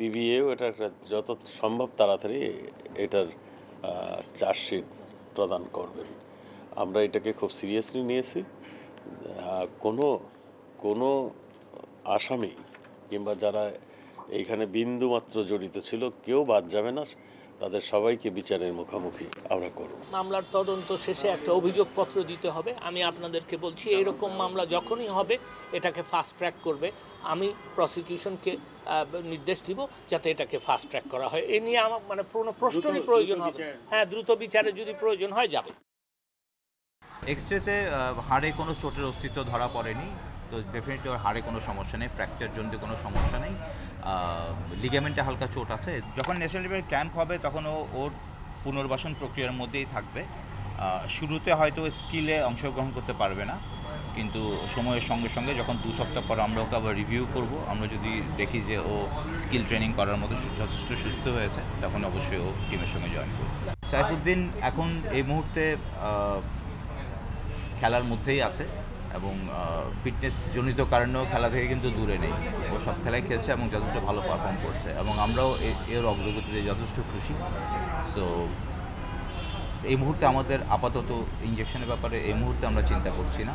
পিবিএও এটা একটা যত সম্ভব তাড়াতাড়ি এটার চার্জশিট প্রদান করবেন। আমরা এটাকে খুব সিরিয়াসলি নিয়েছি। কোনো কোনো আসামি কিংবা যারা এইখানে বিন্দুমাত্র জড়িত ছিল, কেউ বাদ যাবে না। তাদের সবাইকে বিচারের মুখোমুখি আমরা করব। মামলার তদন্ত শেষে একটা অভিযোগপত্র দিতে হবে। আমি আপনাদেরকে বলছি এরকম মামলা যখনই হবে এটাকে ফাস্ট ট্র্যাক করবে। আমি প্রসিকিউশনকে নির্দেশ দিব যাতে এটাকে ফাস্ট ট্র্যাক করা হয়। এ নিয়ে আমার মানে কোনো প্রশ্নেরই প্রয়োজন হবে। হ্যাঁ দ্রুত বিচারে যদি প্রয়োজন হয় যাবে। এক্সরেতে হাড়ে কোনো চোটের অস্তিত্ব ধরা পড়েনি। তো ডেফিনেটলি ওর হাড়ে কোনো সমস্যা নেই ফ্র্যাকচার জনিত কোনো সমস্যা নেই। লিগামেন্টে হালকা চোট আছে। যখন ন্যাশনাল লেভেল ক্যাম্প হবে, তখন ও, ওর পুনর্বাসন প্রক্রিয়ার মধ্যেই থাকবে। শুরুতে হয়তো স্কিলে অংশগ্রহণ করতে পারবে না। কিন্তু সময়ের সঙ্গে সঙ্গে যখন দু সপ্তাহ পর আমরা ওকে আবার রিভিউ করব, আমরা যদি দেখি যে ও স্কিল ট্রেনিং করার মতো যথেষ্ট সুস্থ হয়েছে, তখন অবশ্যই ও টিমের সঙ্গে জয়েন করবে। সাইফুদ্দিন এখন এই মুহূর্তে খেলার মধ্যেই আছে এবং ফিটনেস জনিত কারণেও খেলা থেকে কিন্তু দূরে নেই। সব খেলায় খেলছে এবং যথেষ্ট ভালো পারফর্ম করছে এবং আমরাও এর অগ্রগতিতে যথেষ্ট খুশি। সো এই মুহূর্তে আমাদের আপাতত ইঞ্জেকশনের ব্যাপারে এই মুহূর্তে আমরা চিন্তা করছি না।